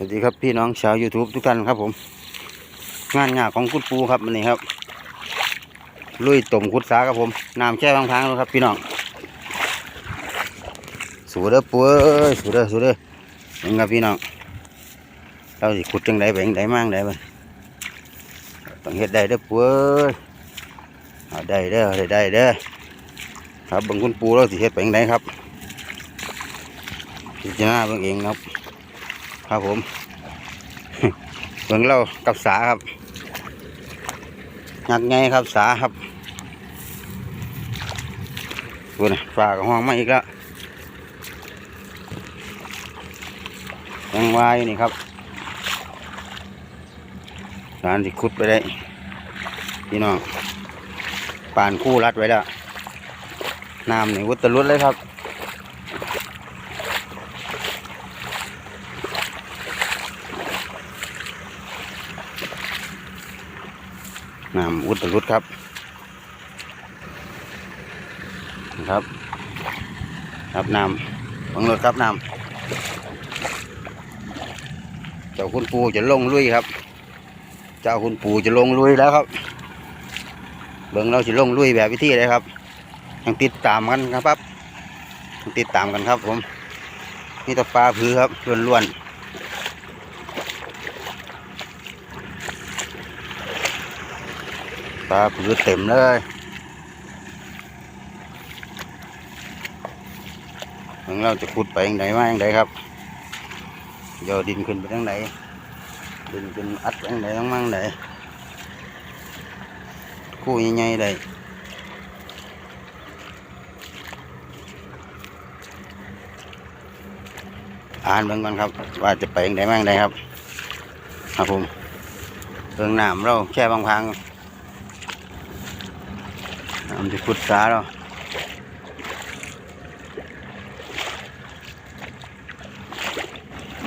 สวัสดีครับพี่น้องชาว YouTube ทุกท่านครับผม งานงาของคุณปูครับวันนี้ครับ ลุยต้มคุดสาครับผมน้ำแช่บางทางๆครับพี่น้องสูเด้อปูเอ้ยสูเด้อสูเด้อนี่ครับพี่น้องเราสิขุดจังไดไปจังไดมั่งไดบ้างต้องเฮ็ดได้เด้อปูเอ้ยได้เด้อได้ได้เด้อครับบางคุณปูเราสิเฮ็ดไปจังไดครับพิจารณาเบิ่งเองครับครับผม เบิ่งเรากับสาครับยักไงครับสาครับดูนะฝากห้องมาอีกแล้วยังวายนี่ครับสารที่ขุดไปได้พี่น้องป่านคู่รัดไว้แล้วน้ำนี่วุตลุดเลยครับ น้ำอุดรุดครับครับครับน้ำบังรถครับน้ำเจ้าคุณปูจะลงลุยครับ เจ้าคุณปูจะลงลุยแล้วครับ เบิ่งเราจะลงลุยแบบวิธีเลยครับยังติดตามกันครับยังติดตามกันครับผมนี่ตะปลาผือครับล้วนๆ ปลาผือเต็มเลยของเราจะขุดไปยังไงมาอย่างไรครับโยดินขึ้นไปทางไหนดินขึ้นอัดไปทางไหนต้องมั่งไหนคู่ใหญ่ๆเลยอ่านเบิ่งก่อนครับ ว่าจะไปยังไงมาอย่างไรครับ ครับผมเรื่องน้ำเราแค่บางพัง น้ำที่ขุดสาเรา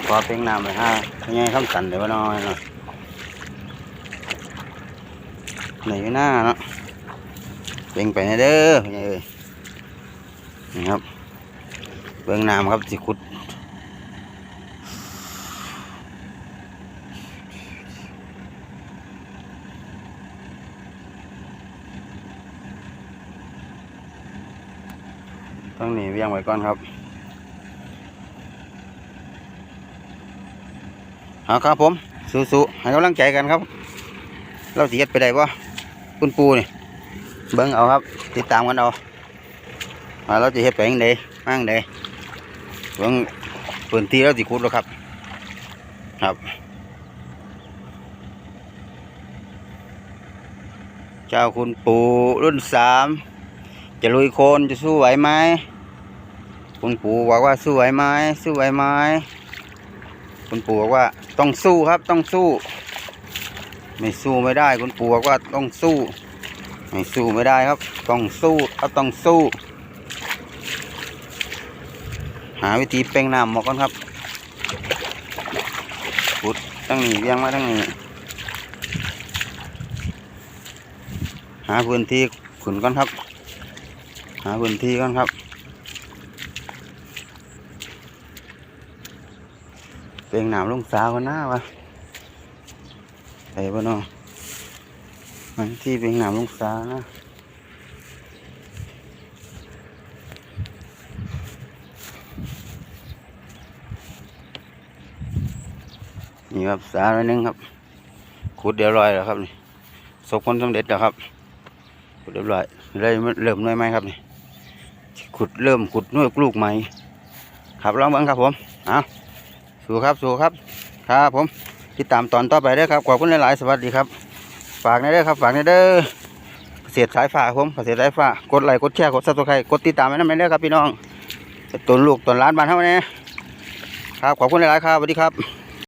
พอเป็นน้ำเลยฮะยังไงคำสั่นเดี๋ยวว่าน้อยเนาะไหนหน้าเนาะเป็นไปเด้อยังไงนี่ครับเบื้องน้ำครับที่ขุด ต้องหนีเวียงไว้ก่อนครับเอาครับผมสู้ๆให้กำลังใจกันครับ เราสิเฮ็ดไปได้ปะคุณปูนี่เบิ้งเอาครับ ติดตามกันเอาว่าเราจะเฮ็ดไปยังไงมั่งไดเบิ้งพื้นที่เราสิขุดแล้วครับ ครับเจ้าคุณปูรุ่นสามจะลุยโคนจะสู้ไหวไหม คุณปู่บอกว่าสู้ไหวไหมสู้ไหวไหมคุณปู่บอกว่าต้องสู้ครับต้องสู้ ไม่สู้ไม่ได้ คุณปู่บอกว่าต้องสู้ ไม่สู้ไม่ได้ครับ ต้องสู้ก็ต้องสู้ หาวิธีเป่งน้ำหมอกก่อนครับขุดตั้งนี้เวียงมาตั้งนี้หาพื้นที่ขุนก่อนครับ หาพื้นที่ก่อนครับ เปลงหนามลงสาวันหน้าวะไปบ่เนาะมันที่เปลงหนามลงสานะนี่ครับสาหน่อยหนึงครับขุดเรียบร้อยแล้วครับนี่สบคนสำเร็จแล้วครับขุดเรียบร้อยเลยเริ่มหน่วยไหมครับนี่ขุดเริ่มขุดหน่วยลูกใหม่ครับลองเบิ่งครับผมเอา สู้ครับสู้ครับครับผมติดตามตอนต่อไปได้ครับขอบคุณหลายๆสวัสดีครับ ฝากในเด้อครับ ฝากในเด้อเสียสายฟ้าผมเสียสายฝ่ากดไลค์กดแชร์กดซับสไครต์กดติดตามไว้นั่เด้อครับพี่น้องต้นลูกต้นร้านบ้านเท่านี้ครับขอบคุณหลายๆครับสวัสดีครับ